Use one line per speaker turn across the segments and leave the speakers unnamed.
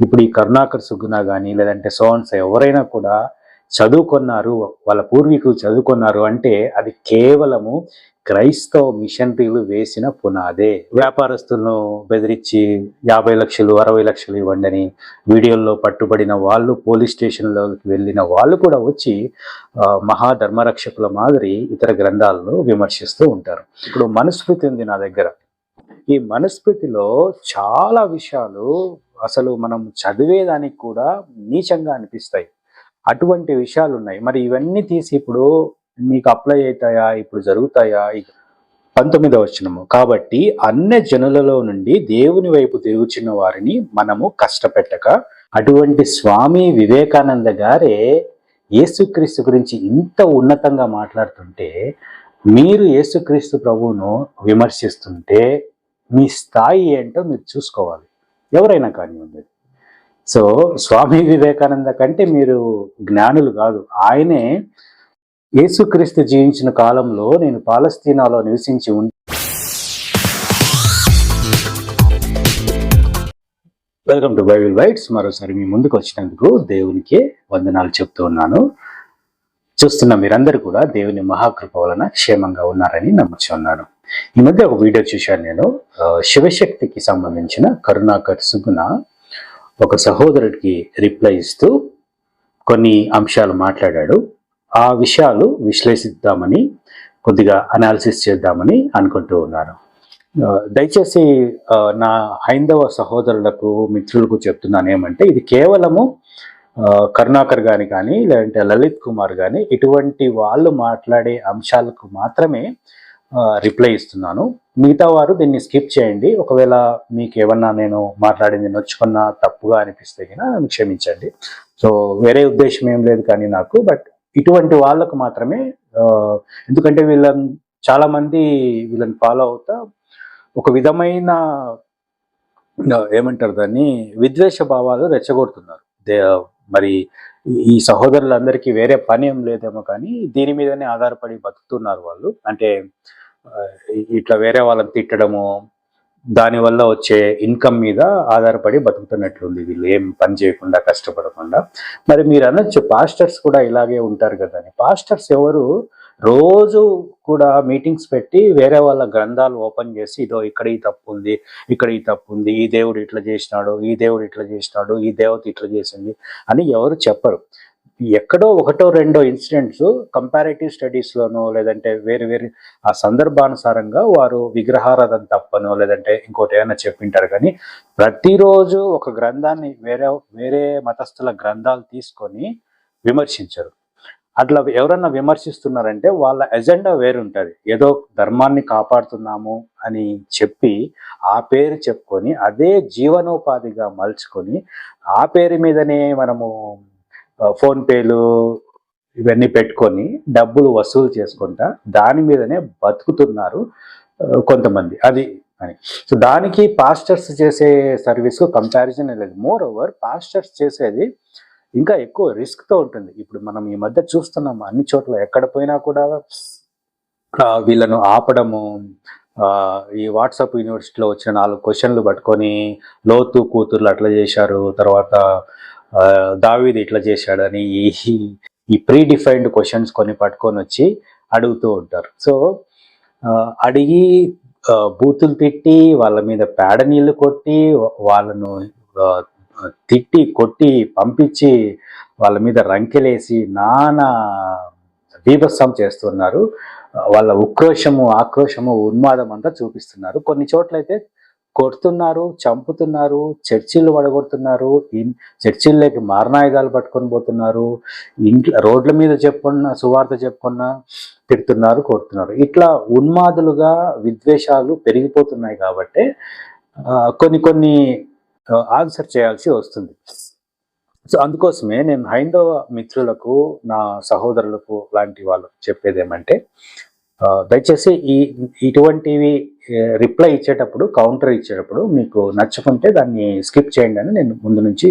ఇప్పుడు ఈ కరుణాకర్ సుగుణ కానీ లేదంటే సోన్స్ ఎవరైనా కూడా చదువుకున్నారు వాళ్ళ పూర్వీకులు చదువుకున్నారు అంటే అది కేవలము క్రైస్తవ మిషనరీలు వేసిన పునాదే. వ్యాపారస్తులను బెదిరించి యాభై లక్షలు అరవై లక్షలు ఇవ్వండి వీడియోల్లో పట్టుబడిన వాళ్ళు పోలీస్ స్టేషన్లోకి వెళ్ళిన వాళ్ళు కూడా వచ్చి మహాధర్మరక్షకుల మాదిరి ఇతర గ్రంథాలను విమర్శిస్తూ ఉంటారు. ఇప్పుడు మనుస్మృతి ఉంది నా దగ్గర. ఈ మనుస్మృతిలో చాలా విషయాలు అసలు మనం చదివేదానికి కూడా నీచంగా అనిపిస్తాయి. అటువంటి విషయాలు ఉన్నాయి. మరి ఇవన్నీ తీసి ఇప్పుడు మీకు అప్లై అవుతాయా? ఇప్పుడు జరుగుతాయా? పంతొమ్మిదవ వచనము. కాబట్టి అన్య జనులలో నుండి దేవుని వైపు తిరుగుచున్న వారిని మనము కష్టపెట్టక అటువంటి స్వామి వివేకానంద గారే యేసుక్రీస్తు గురించి ఇంత ఉన్నతంగా మాట్లాడుతుంటే మీరు యేసుక్రీస్తు ప్రభువును విమర్శిస్తుంటే మీ స్థాయి ఏంటో మీరు చూసుకోవాలి. ఎవరైనా కానివ్వండి. సో స్వామి వివేకానంద కంటే మీరు జ్ఞానులు కాదు. ఆయనే యేసుక్రీస్తు జీవించిన కాలంలో నేను పాలస్తీనాలో నివసించి ఉండి వెల్కమ్ టు బైబిల్ వైట్స్ మరోసారి మీ ముందుకు వచ్చినందుకు దేవునికి వందనాలు చెప్తూ ఉన్నాను. చూస్తున్న మీరందరూ కూడా దేవుని మహాకృప వలన క్షేమంగా ఉన్నారని నమ్ముచున్నాను. ఈ మధ్య ఒక వీడియో చూశాను నేను. శివశక్తికి సంబంధించిన కరుణాకర్ సుగుణ ఒక సహోదరుడికి రిప్లై ఇస్తూ కొన్ని అంశాలు మాట్లాడాడు. ఆ విషయాలు విశ్లేషిద్దామని కొద్దిగా అనాలిసిస్ చేద్దామని అనుకుంటూ ఉన్నాను. దయచేసి నా హైందవ సహోదరులకు మిత్రులకు చెప్తున్నాను ఏమంటే ఇది కేవలము కరుణాకర్ గాని కానీ లేదంటే లలిత్ కుమార్ కానీ ఇటువంటి వాళ్ళు మాట్లాడే అంశాలకు మాత్రమే రిప్లై ఇస్తున్నాను. మిగతా వారు దీన్ని స్కిప్ చేయండి. ఒకవేళ మీకు ఏమన్నా నేను మాట్లాడింది నొచ్చుకున్నా తప్పుగా అనిపిస్తే కన్నా నన్ను క్షమించండి. సో వేరే ఉద్దేశం ఏం లేదు కానీ నాకు బట్ ఇటువంటి వాళ్ళకు మాత్రమే ఎందుకంటే వీళ్ళని చాలామంది వీళ్ళని ఫాలో అవుతా ఒక విధమైన ఏమంటారు దాన్ని విద్వేష భావాలు రెచ్చగొడుతున్నారు. దే మరి ఈ- సహోదరులందరికీ వేరే పని ఏం లేదేమో కానీ దీని మీదనే ఆధారపడి బతుకుతున్నారు వాళ్ళు. అంటే ఇట్లా వేరే వాళ్ళని తిట్టడము దానివల్ల వచ్చే ఇన్కమ్ మీద ఆధారపడి బతుకుతున్నట్లుంది వీళ్ళు. ఏం పని చేయకుండా కష్టపడకుండా. మరి మీరు అనొచ్చు పాస్టర్స్ కూడా ఇలాగే ఉంటారు కదా అని. పాస్టర్స్ ఎవరు? రోజు కూడా మీటింగ్స్ పెట్టి వేరే వాళ్ళ గ్రంథాలు ఓపెన్ చేసి ఇదో ఇక్కడ ఈ తప్పు ఉంది ఇక్కడ ఈ తప్పు ఉంది ఈ దేవుడు ఇట్లా చేసినాడు ఈ దేవుడు ఇట్లా చేసినాడు ఈ దేవత ఇట్లా చేసింది అని ఎవరు చెప్పరు. ఎక్కడో ఒకటో రెండో ఇన్సిడెంట్స్ కంపారేటివ్ స్టడీస్లోనో లేదంటే వేరు వేరు ఆ సందర్భానుసారంగా వారు విగ్రహారాధన తప్పనో లేదంటే ఇంకోటి ఏమైనా చెప్పింటారు. కానీ ప్రతిరోజు ఒక గ్రంథాన్ని వేరే వేరే మతస్థుల గ్రంథాలు తీసుకొని విమర్శించరు. అట్లా ఎవరన్నా విమర్శిస్తున్నారంటే వాళ్ళ ఎజెండా వేరుంటుంది. ఏదో ధర్మాన్ని కాపాడుతున్నాము అని చెప్పి ఆ పేరు చెప్పుకొని అదే జీవనోపాధిగా మలుచుకొని ఆ పేరు మీదనే మనము ఫోన్పేలు ఇవన్నీ పెట్టుకొని డబ్బులు వసూలు చేసుకుంటా దాని మీదనే బతుకుతున్నారు కొంతమంది. అది అని. సో దానికి పాస్టర్స్ చేసే సర్వీస్ కంపారిజన్ లేదు. మోర్ ఓవర్ పాస్టర్స్ చేసేది ఇంకా ఎక్కువ రిస్క్తో ఉంటుంది. ఇప్పుడు మనం ఈ మధ్య చూస్తున్నాం అన్ని చోట్ల ఎక్కడ పోయినా కూడా వీళ్ళను ఆపడము ఈ వాట్సాప్ యూనివర్సిటీలో వచ్చిన నాలుగు క్వశ్చన్లు పట్టుకొని లోతు కూతుర్లు అట్లా చేశారు తర్వాత దావీది ఇట్లా చేశాడని ఈ ఈ ప్రీ డిఫైన్డ్ క్వశ్చన్స్ కొన్ని పట్టుకొని వచ్చి అడుగుతూ ఉంటారు. సో అడిగి బూతులు తిట్టి వాళ్ళ మీద పేడ నీళ్ళు కొట్టి వాళ్ళను తిట్టి కొట్టి పంపించి వాళ్ళ మీద రంకెలేసి నానా బీభత్సం చేస్తున్నారు. వాళ్ళ ఉక్రోషము ఆక్రోషము ఉన్మాదం అంతా చూపిస్తున్నారు. కొన్ని చోట్లయితే కొడుతున్నారు చంపుతున్నారు చర్చిలు వడగొడుతున్నారు చర్చిల్లోకి మారణాయుధాలు పట్టుకొని పోతున్నారు ఇంట్లో రోడ్ల మీద చెప్పుకున్న సువార్త చెప్పుకున్న తిడుతున్నారు కొడుతున్నారు. ఇట్లా ఉన్మాదులుగా విద్వేషాలు పెరిగిపోతున్నాయి కాబట్టి కొన్ని కొన్ని ఆన్సర్ చేయాల్సి వస్తుంది. సో అందుకోసమే నేను హైందవ మిత్రులకు నా సహోదరులకు లాంటి వాళ్ళు చెప్పేది ఏమంటే దయచేసి ఈ ఇటువంటివి రిప్లై ఇచ్చేటప్పుడు కౌంటర్ ఇచ్చేటప్పుడు మీకు నచ్చకుంటే దాన్ని స్కిప్ చేయండి అని నేను ముందు నుంచి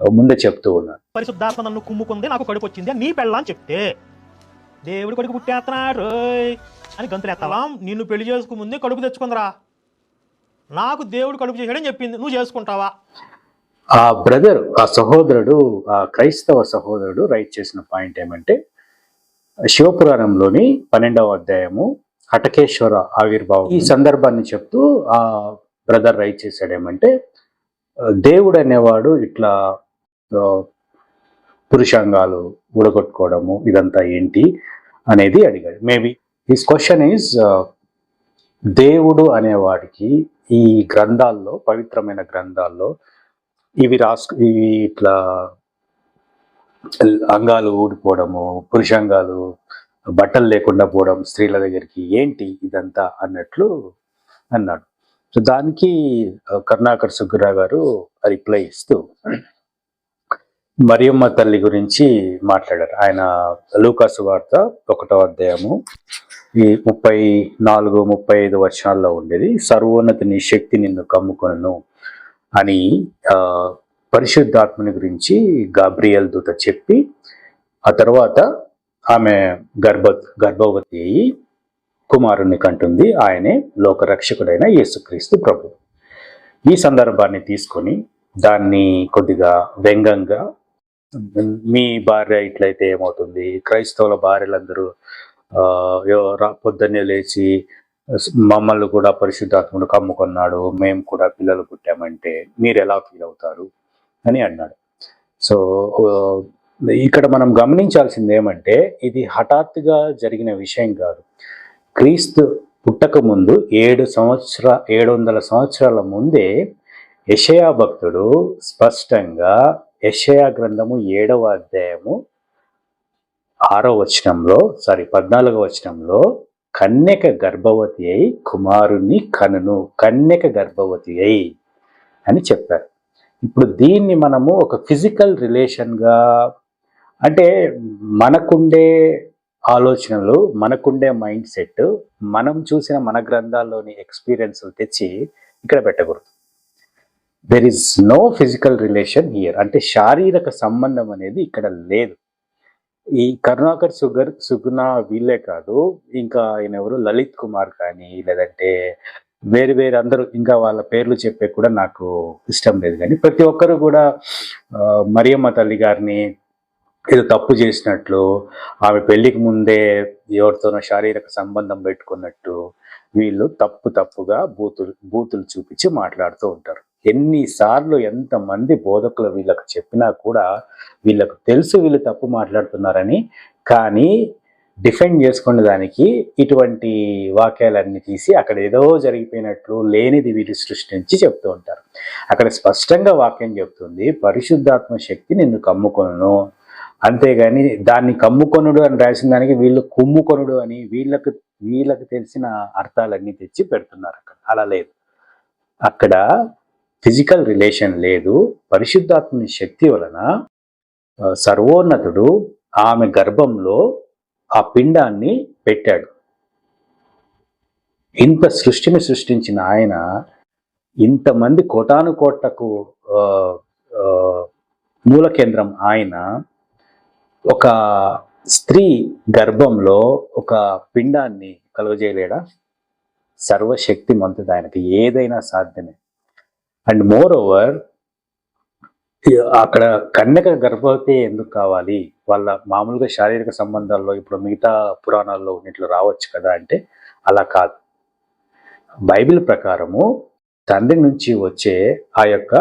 ముందే చెప్తూ ఉన్నాను.
పరిశుద్ధాత్మ నన్ను కుమ్ముకుంది నాకు కడుపు వచ్చింది నీ పెళ్ళని చెప్తే. దేవుడు కొడుకు పుట్టేస్తున్నాడు అని గంతులేస్తావా నిన్ను పెళ్ళి చేసుకుముందే కడుపు తెచ్చుకుందిరా. నాకు దేవుడు కడుపు చేశాడని చెప్పింది నువ్వు చేసుకుంటావా?
ఆ బ్రదర్ ఆ సహోదరుడు ఆ క్రైస్తవ సహోదరుడు రైట్ చేసిన పాయింట్ ఏమంటే శివపురాణంలోని పన్నెండవ అధ్యాయము హటకేశ్వర ఆవిర్భావం. ఈ సందర్భాన్ని చెప్తూ ఆ బ్రదర్ రైట్ చేశాడేమంటే దేవుడు అనేవాడు ఇట్లా పురుషాంగాలు ఊడగొట్టుకోవడము ఇదంతా ఏంటి? అనేది అడిగాడు. మేబీ హిస్ క్వశ్చన్ ఈజ్ దేవుడు అనేవాడికి ఈ గ్రంథాల్లో పవిత్రమైన గ్రంథాల్లో ఇవి రాసు ఇవి ఇట్లా అంగాలు ఊడిపోవడము పురుషాంగాలు బట్టలు లేకుండా పోవడం స్త్రీల దగ్గరికి ఏంటి ఇదంతా అన్నట్లు అన్నాడు. సో దానికి కరుణాకర్ సుగ్గురావు గారు రిప్లై ఇస్తూ మరియమ్మ తల్లి గురించి మాట్లాడారు. ఆయన లూకాసు వార్త ఒకటో అధ్యాయము ఈ ముప్పై నాలుగు ముప్పై ఐదు వర్షాల్లో ఉండేది సర్వోన్నతిని శక్తి నిన్ను కమ్ముకొను అని పరిశుద్ధాత్మని గురించి గాబ్రియల్ దూత చెప్పి ఆ తర్వాత ఆమె గర్భ గర్భవతి అయ్యి కుమారుణ్ణి కంటుంది. ఆయనే లోకరక్షకుడైన యేసుక్రీస్తు ప్రభు. ఈ సందర్భాన్ని తీసుకొని దాన్ని కొద్దిగా వ్యంగంగా మీ భార్య ఇట్లయితే ఏమవుతుంది? క్రైస్తవుల భార్యలందరూ రా- పొద్దున్నే లేచి మమ్మల్ని కూడా పరిశుద్ధాత్ముడు కమ్ముకున్నాడు. మేము కూడా పిల్లలు పుట్టామంటే మీరు ఎలా ఫీల్ అవుతారు? అని అన్నాడు. సో ఇక్కడ మనం గమనించాల్సింది ఏమంటే ఇది హఠాత్తుగా జరిగిన విషయం కాదు. క్రీస్తు పుట్టక ముందు ఏడు సంవత్సర ఏడు వందల సంవత్సరాల ముందే యషయా భక్తుడు స్పష్టంగా యషయా గ్రంథము ఏడవ అధ్యాయము ఆరో వచనంలో సారీ పద్నాలుగో వచనంలో కన్యక గర్భవతి అయి కుమారుణ్ణి కనును కన్యక గర్భవతి అయి అని చెప్పారు. ఇప్పుడు దీన్ని మనము ఒక ఫిజికల్ రిలేషన్గా అంటే మనకుండే ఆలోచనలు మనకుండే మైండ్ సెట్ మనం చూసిన మన గ్రంథాల్లోని ఎక్స్పీరియన్స్లు తెచ్చి ఇక్కడ పెట్టకూడదు. There is no physical relation here అంటే శారీరక సంబంధం అనేది ఇక్కడ లేదు. ఈ కరుణాకర్ సుగర్ సుగుణ వీళ్ళే కాదు ఇంకా ఆయన ఎవరు? లలిత్ కుమార్ కానీ లేదంటే వేరు వేరు అందరూ ఇంకా వాళ్ళ పేర్లు చెప్పే కూడా నాకు ఇష్టం లేదు. కానీ ప్రతి ఒక్కరు కూడా మరియమ్మ తల్లి గారిని ఏదో తప్పు చేసినట్లు ఆమె పెళ్ళికి ముందే ఎవరితోనో శారీరక సంబంధం పెట్టుకున్నట్టు వీళ్ళు తప్పు తప్పుగా బూతులు బూతులు చూపించి మాట్లాడుతూ ఉంటారు. ఎన్నిసార్లు ఎంతమంది బోధకులు వీళ్ళకు చెప్పినా కూడా వీళ్ళకు తెలుసు వీళ్ళు తప్పు మాట్లాడుతున్నారని కానీ డిఫెండ్ చేసుకునే దానికి ఇటువంటి వాక్యాలన్నీ తీసి అక్కడ ఏదో జరిగిపోయినట్లు లేనిది వీళ్ళు సృష్టించి చెప్తూ ఉంటారు. అక్కడ స్పష్టంగా వాక్యం చెప్తుంది పరిశుద్ధాత్మ శక్తి నిన్ను కమ్ముకొను అంతేగాని దాన్ని కమ్ముకొనుడు అని రాసిన దానికి వీళ్ళు కుమ్ముకొనుడు అని వీళ్ళకు వీళ్ళకి తెలిసిన అర్థాలన్నీ తెచ్చి పెడుతున్నారు అక్కడ. అలా లేదు. అక్కడ ఫిజికల్ రిలేషన్ లేదు. పరిశుద్ధాత్మని శక్తి వలన సర్వోన్నతుడు ఆమె గర్భంలో ఆ పిండాన్ని పెట్టాడు. ఇంత సృష్టిని సృష్టించిన ఆయన ఇంతమంది కోటానుకోటకు మూల కేంద్రం ఆయన ఒక స్త్రీ గర్భంలో ఒక పిండాన్ని కలుగజేయలేడా? సర్వశక్తి మంతుడు ఆయనకి ఏదైనా సాధ్యమే. అండ్ మోర్ ఓవర్ అక్కడ కన్యక గర్భవతి ఎందుకు కావాలి? వాళ్ళ మామూలుగా శారీరక సంబంధాల్లో ఇప్పుడు మిగతా పురాణాల్లో ఉన్నట్లు రావచ్చు కదా అంటే అలా కాదు. బైబిల్ ప్రకారము తండ్రి నుంచి వచ్చే ఆ యొక్క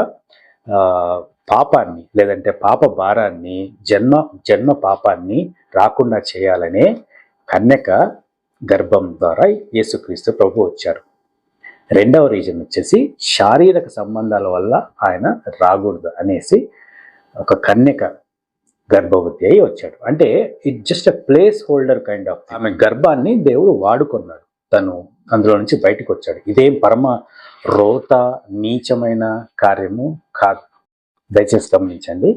పాపాన్ని లేదంటే పాప భారాన్ని జన్మ జన్మ పాపాన్ని రాకుండా చేయాలనే కన్యక గర్భం ద్వారా యేసుక్రీస్తు ప్రభు వచ్చారు. రెండవ రీజన్ వచ్చేసి శారీరక సంబంధాల వల్ల ఆయన రాకూడదు అనేసి ఒక కన్యక గర్భవతి అయి వచ్చాడు. అంటే it just a placeholder kind of ఆమె గర్భాన్ని దేవుడు వాడుకున్నాడు. తను అందులో నుంచి బయటకు వచ్చాడు. ఇదేం పరమ రోత నీచమైన కార్యము కాదు. దయచేసి గమనించండి.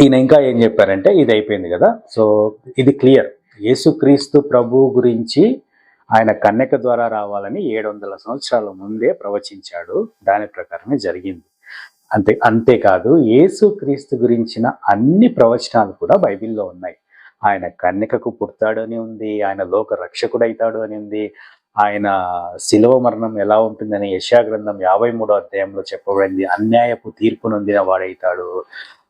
ఈయన ఇంకా ఏం చెప్పారంటే ఇది అయిపోయింది కదా. సో ఇది క్లియర్. యేసుక్రీస్తు ప్రభు గురించి ఆయన కన్యక ద్వారా రావాలని ఏడు వందల సంవత్సరాల ముందే ప్రవచించాడు. దాని ప్రకారమే జరిగింది. అంతే అంతేకాదు యేసుక్రీస్తు గురించిన అన్ని ప్రవచనాలు కూడా బైబిల్లో ఉన్నాయి. ఆయన కన్యకకు పుడతాడు అని ఉంది ఆయన లోక రక్షకుడు అవుతాడు అని ఉంది ఆయన శిలువ మరణం ఎలా ఉంటుందని యశా గ్రంథం యాభై మూడో అధ్యాయంలో చెప్పబడింది. అన్యాయపు తీర్పు నొందిన వాడైతాడు.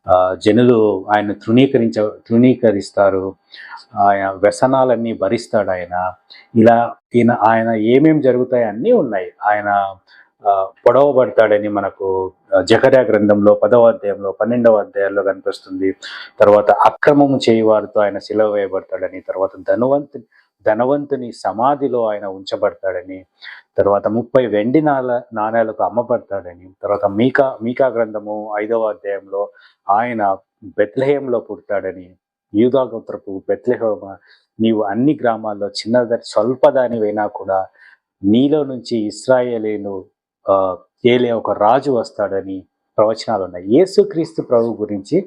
ఆ, జనులు ఆయన తృణీకరించ తృణీకరిస్తారు. ఆయన వ్యసనాలన్నీ భరిస్తాడు ఆయన. ఇలా ఈయన ఆయన ఏమేం జరుగుతాయి అన్నీ ఉన్నాయి. ఆయన ఆ, పొడవబడతాడని మనకు జకర్యా గ్రంథంలో పదవ అధ్యాయంలో పన్నెండవ అధ్యాయంలో కనిపిస్తుంది. తర్వాత అక్రమము చేయవారితో ఆయన సిలవ వేయబడతాడని తర్వాత ధనవంతు ధనవంతుని సమాధిలో ఆయన ఉంచబడతాడని తర్వాత ముప్పై వెండి నాల నాణేలకు అమ్మబడతాడని తర్వాత మీకా మీకా గ్రంథము ఐదవ అధ్యాయంలో ఆయన బెత్లహేంలో పుడతాడని యూదాగోత్రపు బెత్లహేమ నీవు అన్ని గ్రామాల్లో చిన్నద స్వల్పదానివైనా కూడా నీలో నుంచి ఇస్రాయేలీలు ఏలే ఒక రాజు వస్తాడని ప్రవచనాలు ఉన్నాయి యేసుక్రీస్తు ప్రభు గురించి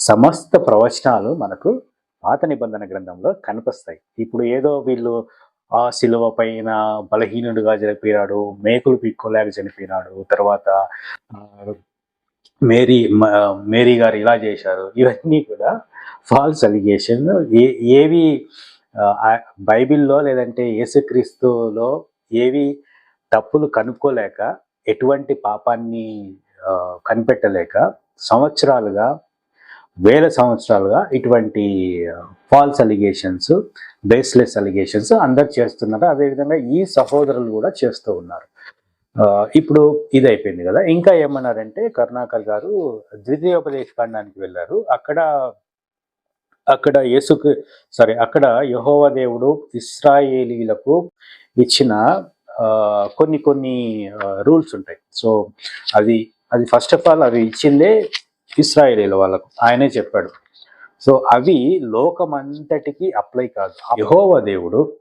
సమస్త ప్రవచనాలు మనకు పాత నిబంధన గ్రంథంలో కనిపిస్తాయి. ఇప్పుడు ఏదో వీళ్ళు ఆ శిలువ పైన బలహీనుడుగా చనిపోయినాడు మేకులు పిక్కోలేక చనిపోయినాడు తర్వాత మేరీ మేరీ గారు ఇలా చేశారు. ఇవన్నీ కూడా ఫాల్స్ అలిగేషన్ ఏ ఏవి బైబిల్లో లేదంటే యేసుక్రీస్తులో ఏవి తప్పులు కనుక్కోలేక ఎటువంటి పాపాన్ని కనిపెట్టలేక సంవత్సరాలుగా వేల సంవత్సరాలుగా ఇటువంటి ఫాల్స్ అలిగేషన్స్ బేస్లెస్ అలిగేషన్స్ అందరు చేస్తున్నారు. అదేవిధంగా ఈ సహోదరులు కూడా చేస్తూ ఉన్నారు. ఇప్పుడు ఇది అయిపోయింది కదా. ఇంకా ఏమన్నారంటే కరుణాకర్ గారు ద్వితీయోపదేశ ఖండానికి వెళ్ళారు. అక్కడ అక్కడ యేసుకు సారీ అక్కడ యహోవ దేవుడు ఇస్రాయేలీలకు ఇచ్చిన కొన్ని కొన్ని రూల్స్ ఉంటాయి. సో అది అది ఫస్ట్ ఆఫ్ ఆల్ అవి ఇచ్చిందే ఇస్రాయేలీల వాళ్ళకు. ఆయనే చెప్పాడు. సో అవి లోకమంతటికి అప్లై కాదు. యహోవ దేవుడు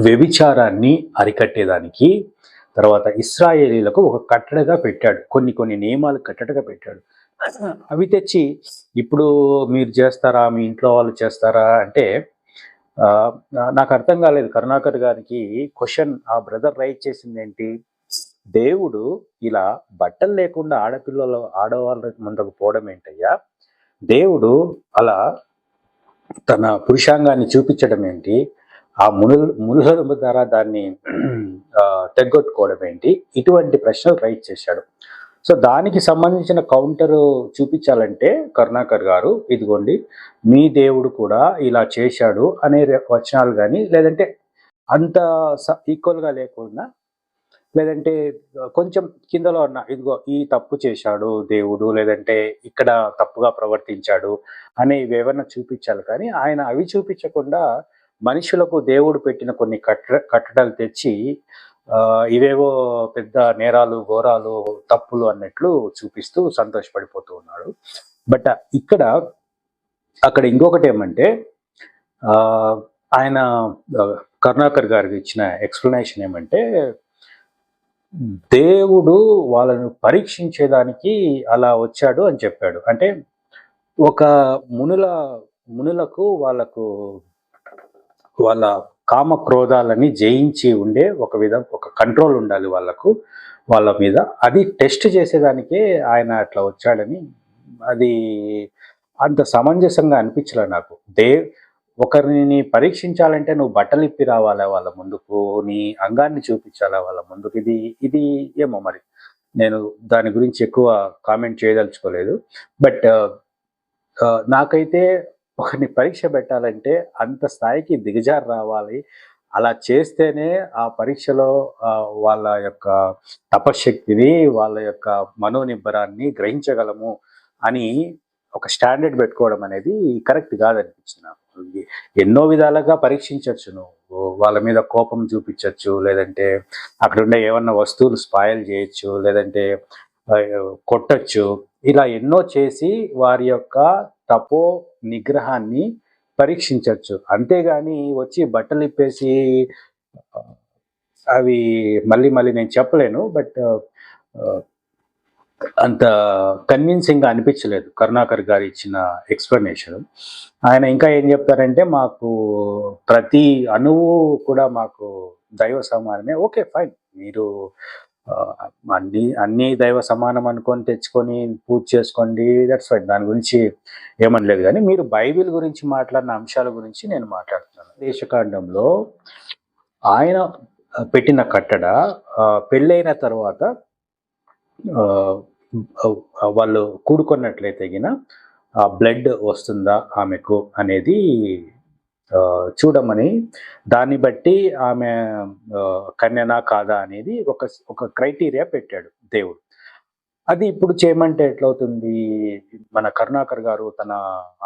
వ్యభిచారాన్ని అరికట్టేదానికి తర్వాత ఇస్రాయేలీలకు ఒక కట్టడగా పెట్టాడు. కొన్ని కొన్ని నియమాలు కట్టడగా పెట్టాడు. అవి తెచ్చి ఇప్పుడు మీరు చేస్తారా? మీ ఇంట్లో వాళ్ళు చేస్తారా? అంటే నాకు అర్థం కాలేదు. కరుణాకర్ గారికి క్వశ్చన్ ఆ బ్రదర్ రైట్ చేసింది ఏంటి? దేవుడు ఇలా బట్టలు లేకుండా ఆడపిల్లలు ఆడవాళ్ళ ముందుకు పోవడం ఏంటయ్యా? దేవుడు అలా తన పురుషాంగాన్ని చూపించడం ఏంటి? ఆ మునులు మునుల ద్వారా దాన్ని తెగొట్టుకోవడం ఏంటి? ఇటువంటి ప్రశ్నలు రైట్ చేశాడు. సో దానికి సంబంధించిన కౌంటర్ చూపించాలంటే కరుణాకర్ గారు ఇదిగోండి మీ దేవుడు కూడా ఇలా చేశాడు అనే వచనాలు కానీ లేదంటే అంత ఈక్వల్గా లేకుండా లేదంటే కొంచెం కిందలో ఉన్న ఇదిగో ఈ తప్పు చేశాడు దేవుడు లేదంటే ఇక్కడ తప్పుగా ప్రవర్తించాడు అనే ఏమన్నా చూపించాలి. కానీ ఆయన అవి చూపించకుండా మనుషులకు దేవుడు పెట్టిన కొన్ని కట్ట కట్టడాలు తెచ్చి ఇవేవో పెద్ద నేరాలు ఘోరాలు తప్పులు అన్నట్లు చూపిస్తూ సంతోషపడిపోతూ ఉన్నాడు. బట్ ఇక్కడ అక్కడ ఇంకొకటి ఏమంటే ఆయన కరుణాకర్ గారికి ఇచ్చిన ఎక్స్ప్లెనేషన్ ఏమంటే దేవుడు వాళ్ళను పరీక్షించేదానికి అలా వచ్చాడు అని చెప్పాడు. అంటే ఒక మునుల మునులకు వాళ్ళకు వాళ్ళ కామ క్రోధాలని జయించి ఉండే ఒక విధం ఒక కంట్రోల్ ఉండాలి వాళ్ళకు వాళ్ళ మీద. అది టెస్ట్ చేసేదానికే ఆయన అట్లా వచ్చాడని అది అంత సమంజసంగా అనిపించలే నాకు. దే ఒకరిని పరీక్షించాలంటే నువ్వు బట్టలు ఇప్పి రావాలా వాళ్ళ ముందుకు నీ అంగాన్ని చూపించాలా వాళ్ళ ముందుకు. ఇది ఇది ఏమో మరి. నేను దాని గురించి ఎక్కువ కామెంట్ చేయదలుచుకోలేదు. బట్ నాకైతే ఒకరిని పరీక్ష పెట్టాలంటే అంత స్థాయికి దిగజారు రావాలి. అలా చేస్తేనే ఆ పరీక్షలో వాళ్ళ యొక్క తపశ్శక్తిని వాళ్ళ యొక్క మనోనిబ్బరాన్ని గ్రహించగలము అని ఒక స్టాండర్డ్ పెట్టుకోవడం అనేది కరెక్ట్ కాదనిపించింది నాకు. ఎన్నో విధాలుగా పరీక్షించవచ్చు నువ్వు వాళ్ళ మీద కోపం చూపించవచ్చు లేదంటే అక్కడ ఉండే ఏమన్నా వస్తువులు స్పాయిల్ చేయొచ్చు లేదంటే కొట్టచ్చు. ఇలా ఎన్నో చేసి వారి యొక్క తపో నిగ్రహాన్ని పరీక్షించవచ్చు అంతేగాని వచ్చి బట్టలు ఇప్పేసి అవి మళ్ళీ మళ్ళీ నేను చెప్పలేను బట్ అంత కన్విన్సింగ్గా అనిపించలేదు. కరుణాకర్ గారు ఇచ్చిన ఎక్స్ప్లెనేషన్ ఆయన ఇంకా ఏం చెప్తారంటే మాకు ప్రతి అణువు కూడా మాకు దైవ సమానమే. Okay fine. మీరు అన్ని అన్ని దైవ సమానం అనుకొని తెచ్చుకొని పూజ చేసుకోండి దట్స్ ఫైన్ దాని గురించి ఏమనలేదు కానీ మీరు బైబిల్ గురించి మాట్లాడిన అంశాల గురించి నేను మాట్లాడుతున్నాను. దేశకాండంలో ఆయన పెట్టిన కట్టడ పెళ్ళైన తర్వాత వాళ్ళు కూడుకున్నట్లయితే గిన బ్లడ్ వస్తుందా ఆమెకు అనేది చూడమని దాన్ని బట్టి ఆమె కన్యనా కాదా అనేది ఒక ఒక క్రైటీరియా పెట్టాడు దేవుడు. అది ఇప్పుడు చేయమంటే ఎట్లవుతుంది? మన కరుణాకర్ గారు తన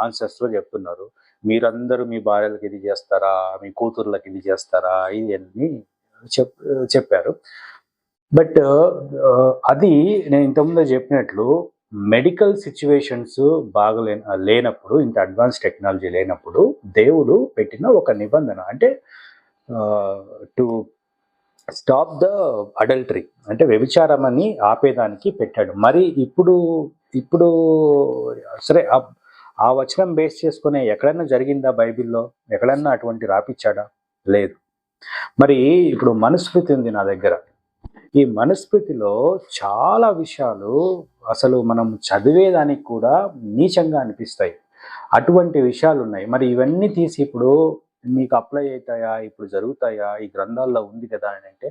ఆన్సర్స్లో చెప్తున్నారు. మీరందరూ మీ భార్యలకు ఇది చేస్తారా? మీ కూతుర్లకు ఇది చేస్తారా? ఇది అని చెప్ చెప్పారు. బట్ అది నేను ఇంతకుముందు చెప్పినట్లు మెడికల్ సిచ్యువేషన్స్ బాగలే లేనప్పుడు ఇంత అడ్వాన్స్ టెక్నాలజీ లేనప్పుడు దేవుడు పెట్టిన ఒక నిబంధన. అంటే టు స్టాప్ ద అడల్టరీ. అంటే వ్యభిచారం అని ఆపేదానికి పెట్టాడు. మరి ఇప్పుడు ఇప్పుడు సరే ఆ- వచనం బేస్ చేసుకునే ఎక్కడైనా జరిగిందా బైబిల్లో? ఎక్కడన్నా అటువంటి రాపిచ్చాడా? లేదు. మరి ఇప్పుడు మనుస్మృతి ఉంది నా దగ్గర. ఈ మనుస్మృతిలో చాలా విషయాలు అసలు మనం చదివేదానికి కూడా నీచంగా అనిపిస్తాయి. అటువంటి విషయాలు ఉన్నాయి. మరి ఇవన్నీ తీసి ఇప్పుడు మీకు అప్లై అవుతాయా? ఇప్పుడు జరుగుతాయా? ఈ గ్రంథాల్లో ఉంది కదా అని అంటే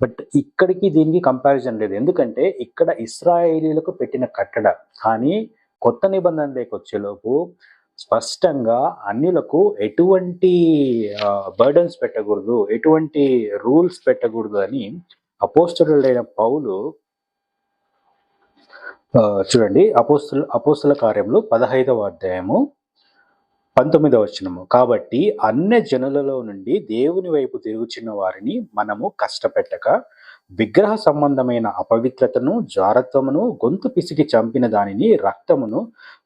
బట్ ఇక్కడికి దీనికి కంపారిజన్ లేదు. ఎందుకంటే ఇక్కడ ఇస్రాయేలీలకు పెట్టిన కట్టడ. కానీ కొత్త నిబంధనలోకి వచ్చేలోపు స్పష్టంగా అన్యులకు ఎటువంటి బర్డన్స్ పెట్టకూడదు ఎటువంటి రూల్స్ పెట్టకూడదు అని అపోస్తుడైన పౌలు చూడండి అపోస్తుల అపోస్తుల కార్యంలో పదహైదవ అధ్యాయము పంతొమ్మిదవ వచనము. కాబట్టి అన్య జనులలో నుండి దేవుని వైపు తిరుగుచున్న వారిని మనము కష్టపెట్టక విగ్రహ సంబంధమైన అపవిత్రతను జారత్వమును గొంతు పిసికి చంపిన దానిని రక్తమును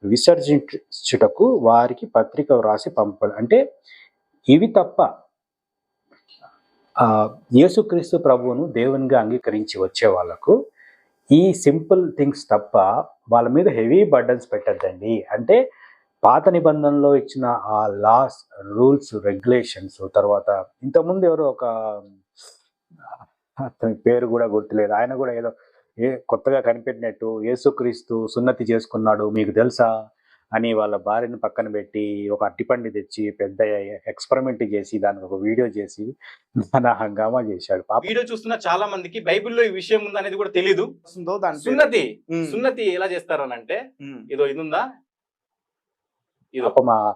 విసర్జించుటకు వారికి పత్రిక వ్రాసి పంపాలి అంటే ఇవి తప్ప యేసుక్రీస్తు ప్రభువును దేవునిగా అంగీకరించి వచ్చే వాళ్ళకు ఈ సింపుల్ థింగ్స్ తప్ప వాళ్ళ మీద హెవీ బర్డన్స్ పెట్టద్దండి. అంటే పాత నిబంధనలో ఇచ్చిన ఆ లాస్ రూల్స్ రెగ్యులేషన్స్ తర్వాత ఇంతకుముందు ఎవరో ఒక అతని పేరు కూడా గుర్తులేదు. ఆయన కూడా ఏదో ఏ కొత్తగా కనిపెట్టినట్టు యేసుక్రీస్తు సున్నతి చేసుకున్నాడు మీకు తెలుసా? అని వాళ్ళ భార్యను పక్కన పెట్టి ఒక అట్టిపండి తెచ్చి పెద్ద ఎక్స్పెరిమెంట్ చేసి దానికి ఒక వీడియో చేసి మన హంగామా చేశాడు.
వీడియో చూస్తున్న చాలా మందికి బైబిల్లో ఈ విషయం ఉందా అనేది కూడా తెలీదు. సున్నతి సున్నతి ఎలా చేస్తారు అని అంటే. ఇదో ఇది ఉందా ఇదో.
పాపం ఆ-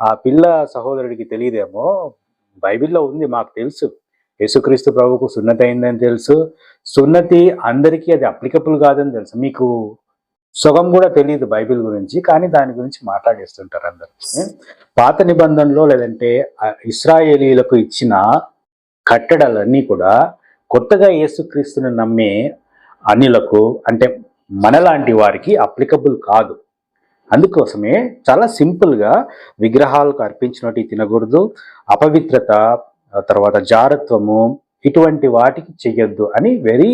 ఆ పిల్ల సహోదరుడికి తెలియదేమో బైబిల్లో ఉంది మాకు తెలుసు. యేసుక్రీస్తు ప్రభువుకు సున్నతి అయిందని తెలుసు. సున్నతి అందరికీ అది అప్లికబుల్ కాదని తెలుసు. మీకు సుగం కూడా తెలియదు బైబిల్ గురించి కానీ దాని గురించి మాట్లాడేస్తుంటారు అందరు. పాత నిబంధనలో లేదంటే ఇస్రాయేలీలకు ఇచ్చిన కట్టడాలన్నీ కూడా కొత్తగా యేసుక్రీస్తుని నమ్మే అన్యులకు అంటే మనలాంటి వారికి అప్లికబుల్ కాదు. అందుకోసమే చాలా సింపుల్గా విగ్రహాలకు అర్పించినట్టు తినకూడదు అపవిత్రత తర్వాత జారత్వము ఇటువంటి వాటికి చెయ్యొద్దు అని వెరీ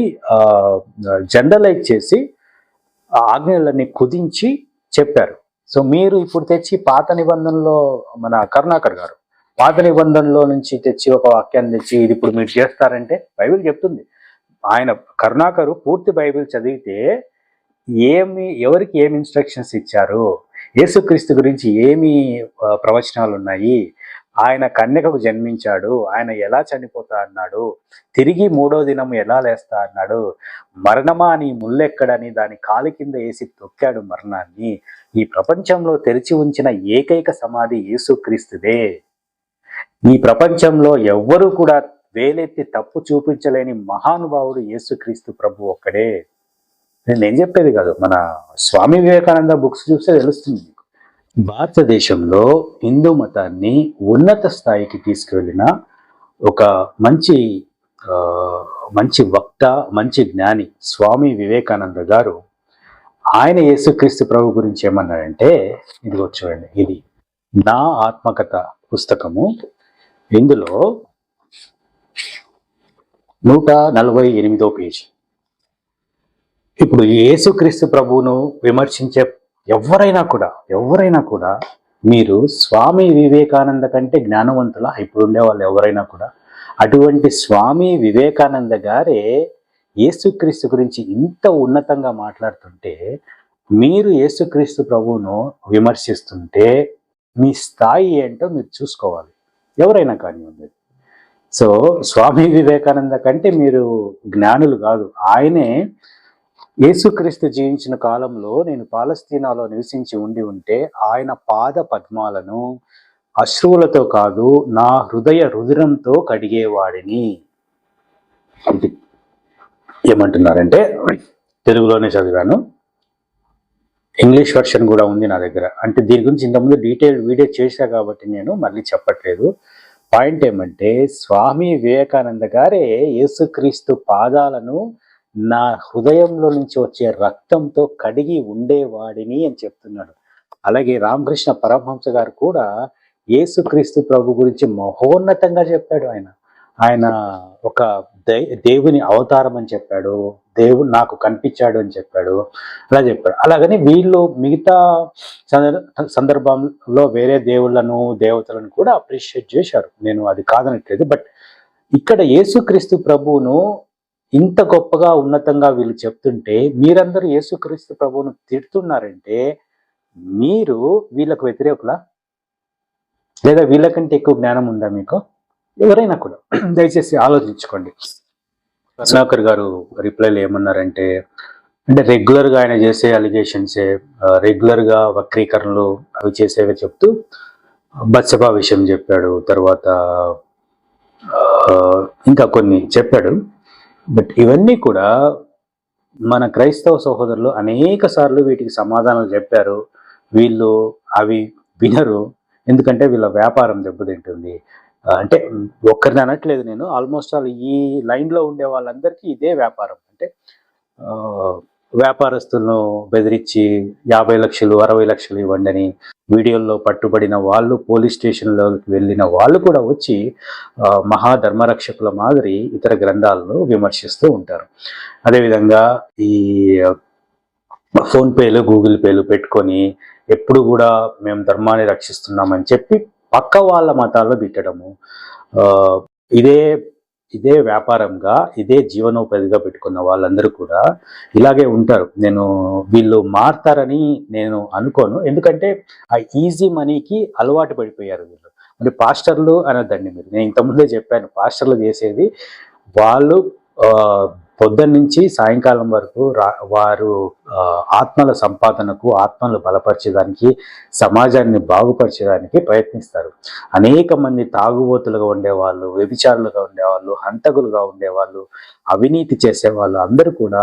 జనరలైజ్ చేసి ఆజ్ఞలన్నీ కుదించి చెప్పారు. సో మీరు ఇప్పుడు తెచ్చి పాత నిబంధనలో మన కరుణాకర్ గారు పాత నిబంధనలో నుంచి తెచ్చి ఒక వాక్యాన్ని తెచ్చి ఇది ఇప్పుడు మీరు చేస్తారంటే బైబిల్ చెప్తుంది. ఆయన కరుణాకరు పూర్తి బైబిల్ చదివితే ఏమి ఎవరికి ఏమి ఇన్స్ట్రక్షన్స్ ఇచ్చారు? యేసుక్రీస్తు గురించి ఏమి ప్రవచనాలు ఉన్నాయి ఆయన కన్యకకు జన్మించాడు. ఆయన ఎలా చనిపోతా అన్నాడు. తిరిగి మూడో దినం ఎలా లేస్తా అన్నాడు. మరణమా అని ముల్లెక్కడని దాని కాలి కింద వేసి తొక్కాడు మరణాన్ని. ఈ ప్రపంచంలో తెరిచి ఉంచిన ఏకైక సమాధి యేసుక్రీస్తుదే ఈ ప్రపంచంలో ఎవ్వరూ కూడా వేలెత్తి తప్పు చూపించలేని మహానుభావుడు యేసుక్రీస్తు ప్రభు ఒక్కడే. నేను ఏం చెప్పేది కాదు. మన స్వామి వివేకానంద బుక్స్ చూస్తే తెలుస్తుంది. భారతదేశంలో హిందూ మతాన్ని ఉన్నత స్థాయికి తీసుకువెళ్ళిన ఒక మంచి మంచి వక్త మంచి జ్ఞాని స్వామి వివేకానంద గారు ఆయన యేసుక్రీస్తు ప్రభు గురించి ఏమన్నారంటే ఇదిగో చూడండి ఇది నా ఆత్మకథ పుస్తకము. ఇందులో నూట నలభై ఎనిమిదో పేజీ. ఇప్పుడు యేసుక్రీస్తు ప్రభువును విమర్శించే ఎవరైనా కూడా ఎవరైనా కూడా మీరు స్వామి వివేకానంద కంటే జ్ఞానవంతుల ఇప్పుడు ఉండే వాళ్ళు ఎవరైనా కూడా అటువంటి స్వామి వివేకానంద గారే యేసుక్రీస్తు గురించి ఇంత ఉన్నతంగా మాట్లాడుతుంటే మీరు యేసుక్రీస్తు ప్రభువును విమర్శిస్తుంటే మీ స్థాయి ఏంటో మీరు చూసుకోవాలి. ఎవరైనా కానివ్వండి. సో స్వామి వివేకానంద కంటే మీరు జ్ఞానులు కాదు. ఆయనే యేసుక్రీస్తు జీవించిన కాలంలో నేను పాలస్తీనాలో నివసించి ఉండి ఉంటే ఆయన పాద పద్మాలను అశ్రువులతో కాదు నా హృదయ రుధిరంతో కడిగేవాడిని. ఇది ఏమంటున్నారంటే తెలుగులోనే చదివాను. ఇంగ్లీష్ వర్షన్ కూడా ఉంది నా దగ్గర. అంటే దీని గురించి ఇంతకుముందు డీటెయిల్ వీడియో చేశా కాబట్టి నేను మళ్ళీ చెప్పట్లేదు. పాయింట్ ఏమంటే స్వామి వివేకానంద గారే యేసుక్రీస్తు పాదాలను నా హృదయంలో నుంచి వచ్చే రక్తంతో కడిగి ఉండేవాడిని అని చెప్తున్నాడు. అలాగే రామకృష్ణ పరమహంస గారు కూడా యేసుక్రీస్తు ప్రభు గురించి మహోన్నతంగా చెప్పాడు ఆయన. ఆయన ఒక దేవుని అవతారం అని చెప్పాడు. దేవుడు నాకు కనిపించాడు అని చెప్పాడు. అలా చెప్పాడు. అలాగని వీళ్ళు మిగతా సందర్- సందర్భంలో వేరే దేవుళ్ళను దేవతలను కూడా అప్రిషియేట్ చేశారు. నేను అది కాదనట్లేదు. బట్ ఇక్కడ యేసుక్రీస్తు ప్రభువును ఇంత గొప్పగా ఉన్నతంగా వీళ్ళు చెప్తుంటే మీరందరూ యేసుక్రీస్తు ప్రభువును తిడుతున్నారంటే మీరు వీళ్ళకు వ్యతిరేకులా? లేదా వీళ్ళకంటే ఎక్కువ జ్ఞానం ఉందా మీకు? ఎవరైనా కూడా. దయచేసి ఆలోచించుకోండి. రత్నాకర్ గారు రిప్లైలు ఏమన్నారంటే అంటే రెగ్యులర్గా ఆయన చేసే అలిగేషన్సే రెగ్యులర్గా వక్రీకరణలు అవి చేసేవి చెప్తూ బత్సభా విషయం చెప్పాడు తర్వాత ఇంకా కొన్ని చెప్పాడు. బట్ ఇవన్నీ కూడా మన క్రైస్తవ సహోదరులు అనేక సార్లు వీటికి సమాధానాలు చెప్పారు. వీళ్ళు అవి వినరు. ఎందుకంటే వీళ్ళ వ్యాపారం దెబ్బతింటుంది. అంటే ఒక్కరిని అనట్లేదు నేను. ఆల్మోస్ట్ ఆల్ ఈ లైన్లో ఉండే వాళ్ళందరికీ ఇదే వ్యాపారం. అంటే వ్యాపారస్తులను బెదిరించి యాభై లక్షలు అరవై లక్షలు ఇవ్వండి అని వీడియోల్లో పట్టుబడిన వాళ్ళు పోలీస్ స్టేషన్లోకి వెళ్ళిన వాళ్ళు కూడా వచ్చి మహాధర్మరక్షకుల మాదిరి ఇతర గ్రంథాలను విమర్శిస్తూ ఉంటారు. అదేవిధంగా ఈ ఫోన్పేలు గూగుల్ పేలు పెట్టుకొని ఎప్పుడు కూడా మేము ధర్మాన్ని రక్షిస్తున్నామని చెప్పి పక్క వాళ్ళ మతాల్లో పెట్టడము ఇదే ఇదే వ్యాపారంగా ఇదే జీవనోపాధిగా పెట్టుకున్న వాళ్ళందరూ కూడా ఇలాగే ఉంటారు. నేను వీళ్ళు మారుతారని నేను అనుకోను. ఎందుకంటే ఆ ఈజీ మనీకి అలవాటు పడిపోయారు వీళ్ళు. మరి పాస్టర్లు అనొద్దండి మీరు. నేను ఇంతకుముందే చెప్పాను పాస్టర్లు చేసేది వాళ్ళు పొద్దున్నుంచి పొద్దున్న నుంచి సాయంకాలం వరకు రా- వారు ఆత్మల సంపాదనకు ఆత్మలు బలపరచడానికి సమాజాన్ని బాగుపరచడానికి ప్రయత్నిస్తారు. అనేక మంది తాగుబోతులుగా ఉండేవాళ్ళు వ్యభిచారులుగా ఉండేవాళ్ళు హంతకులుగా ఉండేవాళ్ళు అవినీతి చేసేవాళ్ళు అందరూ కూడా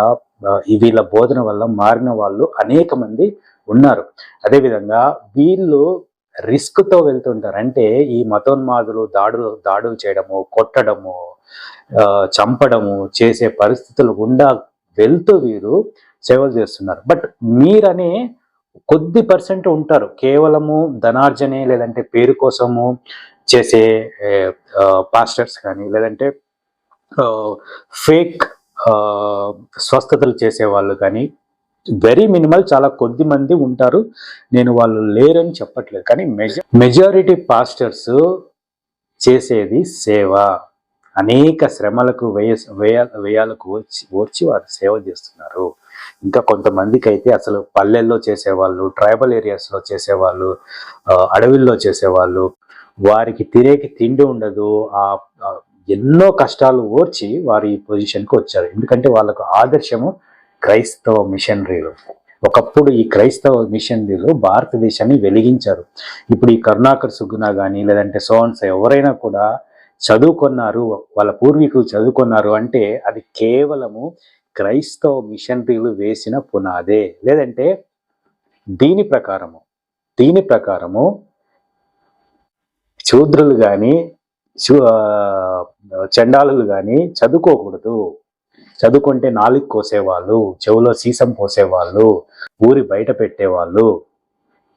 వీళ్ళ బోధన వల్ల మారిన వాళ్ళు అనేక మంది ఉన్నారు. అదేవిధంగా వీళ్ళు రిస్క్తో వెళ్తుంటారు. అంటే ఈ మతోన్మాదులు దాడులు దాడులు చేయడము కొట్టడము చంపడము చేసే పరిస్థితులు గుండా వెళ్తూ వీరు సేవలు చేస్తున్నారు. బట్ మీరనే కొద్ది పర్సెంట్ ఉంటారు. కేవలము ధనార్జనే లేదంటే పేరు కోసము చేసే పాస్టర్స్ కానీ లేదంటే ఫేక్ స్వస్థతలు చేసే వాళ్ళు కానీ వెరీ మినిమల్ చాలా కొద్ది మంది ఉంటారు. నేను వాళ్ళు లేరని చెప్పట్లేదు. కానీ మెజ మెజారిటీ పాస్టర్స్ చేసేది సేవ. అనేక శ్రమలకు వ్యయ వేయ వ్యయాలకు ఓర్చి ఓర్చి వారు సేవ చేస్తున్నారు. ఇంకా కొంతమందికి అయితే అసలు పల్లెల్లో చేసేవాళ్ళు ట్రైబల్ ఏరియాస్లో చేసేవాళ్ళు అడవిల్లో చేసేవాళ్ళు వారికి తినేకి తిండి ఉండదు. ఆ ఆ, ఎన్నో కష్టాలు ఓర్చి వారు ఈ పొజిషన్కి వచ్చారు. ఎందుకంటే వాళ్ళకు ఆదర్శము క్రైస్తవ మిషనరీలు. ఒకప్పుడు ఈ క్రైస్తవ మిషనరీలు భారతదేశాన్ని వెలిగించారు. ఇప్పుడు ఈ కరుణాకర్ సుగుణ కానీ లేదంటే సోన్స్ ఎవరైనా కూడా చదువుకున్నారు వాళ్ళ పూర్వీకులు చదువుకున్నారు అంటే అది కేవలము క్రైస్తవ మిషనరీలు వేసిన పునాదే. లేదంటే దీని ప్రకారము దీని ప్రకారము శూద్రులు కానీ చండాలులు కానీ చదువుకోకూడదు. చదువుకుంటే నాలుగు కోసేవాళ్ళు చెవులో సీసం పోసేవాళ్ళు ఊరి బయట పెట్టేవాళ్ళు.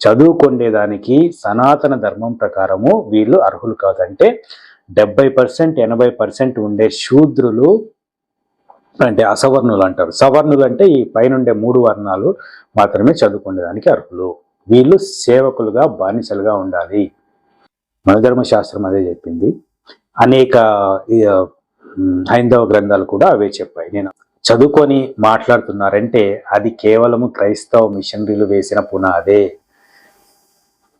చదువుకుండేదానికి సనాతన ధర్మం ప్రకారము వీళ్ళు అర్హులు కాదంటే డెబ్బై పర్సెంట్ ఎనభై పర్సెంట్ ఉండే శూద్రులు అంటే అసవర్ణులు అంటారు. సవర్ణులు అంటే ఈ పైనుండే మూడు వర్ణాలు మాత్రమే చదువుకునేదానికి అర్హులు. వీళ్ళు సేవకులుగా బానిసలుగా ఉండాలి. మనధర్మ శాస్త్రం అదే చెప్పింది. అనేక హైందవ గ్రంథాలు కూడా అవే చెప్పాయి. నేను చదువుకొని మాట్లాడుతున్నారంటే అది కేవలము క్రైస్తవ మిషనరీలు వేసిన పునాదే.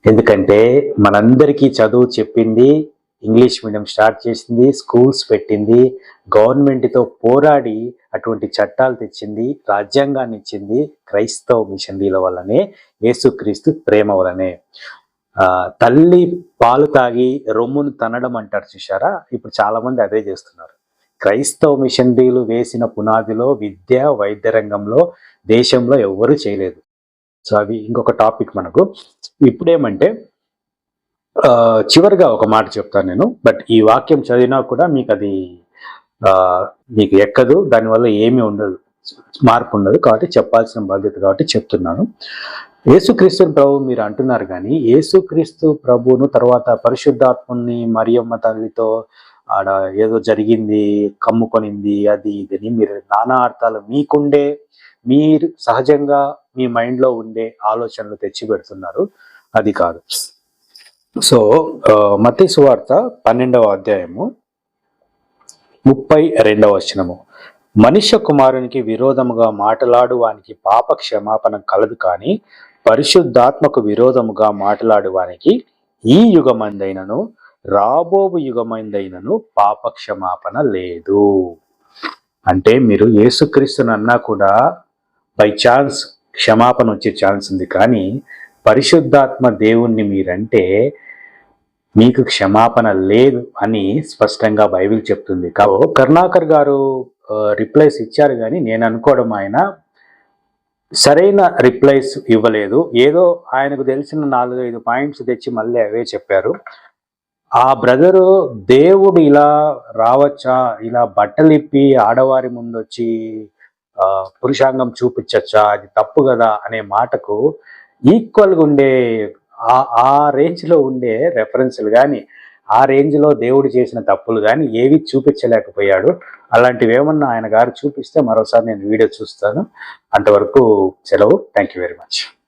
ఎందుకంటే మనందరికీ చదువు చెప్పింది ఇంగ్లీష్ మీడియం స్టార్ట్ చేసింది స్కూల్స్ పెట్టింది గవర్నమెంట్తో పోరాడి అటువంటి చట్టాలు తెచ్చింది రాజ్యాంగాన్ని ఇచ్చింది క్రైస్తవ మిషనరీల వల్లనే యేసుక్రీస్తు ప్రేమ వలనే తల్లి పాలు తాగి రొమ్మును తనడం అంటారు చూసారా ఇప్పుడు చాలామంది అదే చేస్తున్నారు. క్రైస్తవ మిషనరీలు వేసిన పునాదిలో విద్య వైద్య రంగంలో దేశంలో ఎవ్వరూ చేయలేదు. సో అవి ఇంకొక టాపిక్ మనకు. ఇప్పుడేమంటే చివరిగా ఒక మాట చెప్తాను నేను. బట్ ఈ వాక్యం చదివినా కూడా మీకు అది మీకు ఎక్కదు. దానివల్ల ఏమీ ఉండదు. మార్పు ఉండదు. కాబట్టి చెప్పాల్సిన బాధ్యత కాబట్టి చెప్తున్నాను. యేసుక్రీస్తు ప్రభు మీరు అంటున్నారు కానీ యేసుక్రీస్తు ప్రభువును తర్వాత పరిశుద్ధాత్ముని మరియమ్మ తల్లితో ఆడ ఏదో జరిగింది కమ్ముకొనింది అది ఇదని మీరు నానా అర్థాలు మీకుండే మీరు సహజంగా మీ మైండ్లో ఉండే ఆలోచనలు తెచ్చి పెడుతున్నారు. అది కాదు. సో మతి సువార్త పన్నెండవ అధ్యాయము ముప్పై రెండవ వచనము. మనుష్య కుమారునికి విరోధముగా మాట్లాడు వానికి పాప క్షమాపణ కలదు కానీ పరిశుద్ధాత్మకు విరోధముగా మాట్లాడు వానికి ఈ యుగమందైనను రాబోవు యుగమైందైనను పాప క్షమాపణ లేదు. అంటే మీరు యేసుక్రీస్తుని అన్నా కూడా బై ఛాన్స్ క్షమాపణ వచ్చే ఛాన్స్ ఉంది. కానీ పరిశుద్ధాత్మ దేవుణ్ణి మీరంటే మీకు క్షమాపణ లేదు అని స్పష్టంగా బైబిల్ చెప్తుంది. కాబో కరుణాకర్ గారు రిప్లైస్ ఇచ్చారు కానీ నేను అనుకోవడం ఆయన సరైన రిప్లైస్ ఇవ్వలేదు. ఏదో ఆయనకు తెలిసిన నాలుగైదు పాయింట్స్ తెచ్చి మళ్ళీ అవే చెప్పారు. ఆ బ్రదరు దేవుడు ఇలా రావచ్చా? ఇలా బట్టలు ఇప్పి ఆడవారి ముందు వచ్చి పురుషాంగం చూపించచ్చా? అది తప్పు కదా? అనే మాటకు ఈక్వల్గా ఉండే ఆ ఆ రేంజ్లో ఉండే రెఫరెన్స్లు కానీ ఆ రేంజ్లో దేవుడు చేసిన తప్పులు కానీ ఏవి చూపించలేకపోయాడు. అలాంటివి ఏమన్నా ఆయన గారు చూపిస్తే మరోసారి నేను వీడియో చూస్తాను. అంతవరకు సెలవు. Thank you very much.